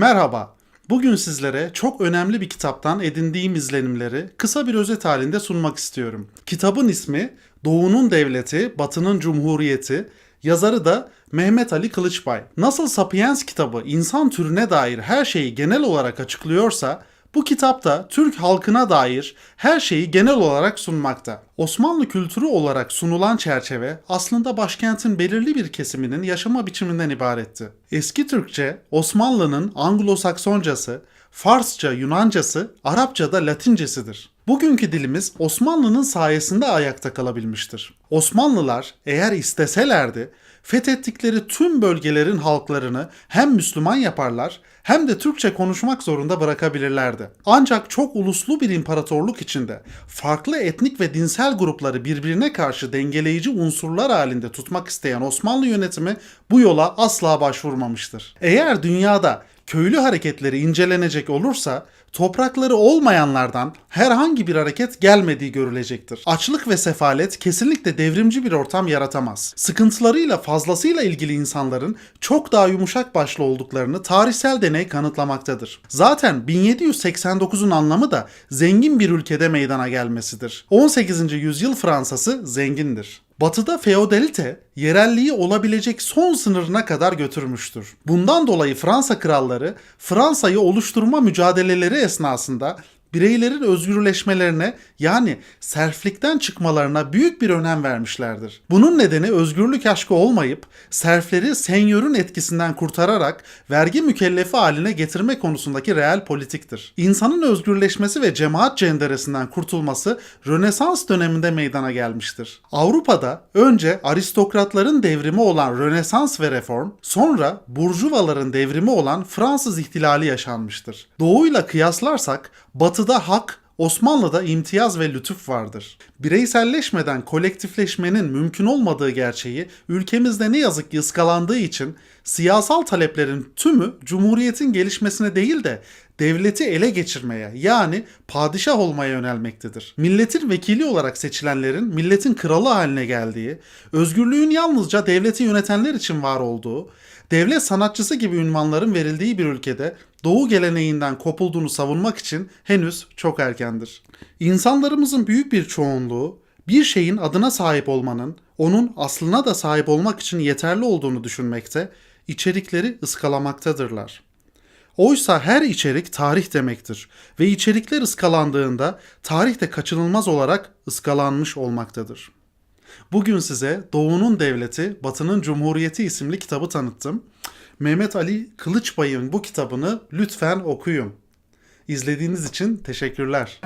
Merhaba. Bugün sizlere çok önemli bir kitaptan edindiğim izlenimleri kısa bir özet halinde sunmak istiyorum. Kitabın ismi Doğu'nun Devleti, Batı'nın Cumhuriyeti, yazarı da Mehmet Ali Kılıçbay. Nasıl Sapiens kitabı insan türüne dair her şeyi genel olarak açıklıyorsa, bu kitapta Türk halkına dair her şeyi genel olarak sunmakta. Osmanlı kültürü olarak sunulan çerçeve aslında başkentin belirli bir kesiminin yaşama biçiminden ibaretti. Eski Türkçe, Osmanlı'nın Anglo-Saksoncası, Farsça, Yunancası, Arapça da Latincesidir. Bugünkü dilimiz Osmanlı'nın sayesinde ayakta kalabilmiştir. Osmanlılar eğer isteselerdi fethettikleri tüm bölgelerin halklarını hem Müslüman yaparlar hem de Türkçe konuşmak zorunda bırakabilirlerdi. Ancak çok uluslu bir imparatorluk içinde farklı etnik ve dinsel grupları birbirine karşı dengeleyici unsurlar halinde tutmak isteyen Osmanlı yönetimi bu yola asla başvurmamıştır. Eğer dünyada köylü hareketleri incelenecek olursa toprakları olmayanlardan herhangi bir hareket gelmediği görülecektir. Açlık ve sefalet kesinlikle devrimci bir ortam yaratamaz. Sıkıntılarıyla fazlasıyla ilgili insanların çok daha yumuşak başlı olduklarını tarihsel deney kanıtlamaktadır. Zaten 1789'un anlamı da zengin bir ülkede meydana gelmesidir. 18. yüzyıl Fransası zengindir. Batıda feodalite yerelliği olabilecek son sınırına kadar götürmüştür. Bundan dolayı Fransa kralları Fransa'yı oluşturma mücadeleleri esnasında bireylerin özgürleşmelerine yani serflikten çıkmalarına büyük bir önem vermişlerdir. Bunun nedeni özgürlük aşkı olmayıp serfleri senyörün etkisinden kurtararak vergi mükellefi haline getirme konusundaki reel politiktir. İnsanın özgürleşmesi ve cemaat cenderesinden kurtulması Rönesans döneminde meydana gelmiştir. Avrupa'da önce aristokratların devrimi olan Rönesans ve Reform, sonra burjuvaların devrimi olan Fransız ihtilali yaşanmıştır. Doğuyla kıyaslarsak Batı'da hak, Osmanlı'da imtiyaz ve lütuf vardır. Bireyselleşmeden kolektifleşmenin mümkün olmadığı gerçeği ülkemizde ne yazık ki ıskalandığı için siyasal taleplerin tümü cumhuriyetin gelişmesine değil de devleti ele geçirmeye yani padişah olmaya yönelmektedir. Milletin vekili olarak seçilenlerin milletin kralı haline geldiği, özgürlüğün yalnızca devleti yönetenler için var olduğu, devlet sanatçısı gibi ünvanların verildiği bir ülkede doğu geleneğinden kopulduğunu savunmak için henüz çok erkendir. İnsanlarımızın büyük bir çoğunluğu bir şeyin adına sahip olmanın onun aslına da sahip olmak için yeterli olduğunu düşünmekte, içerikleri ıskalamaktadırlar. Oysa her içerik tarih demektir ve içerikler ıskalandığında tarih de kaçınılmaz olarak ıskalanmış olmaktadır. Bugün size Doğu'nun Devleti, Batı'nın Cumhuriyeti isimli kitabı tanıttım. Mehmet Ali Kılıçbay'ın bu kitabını lütfen okuyun. İzlediğiniz için teşekkürler.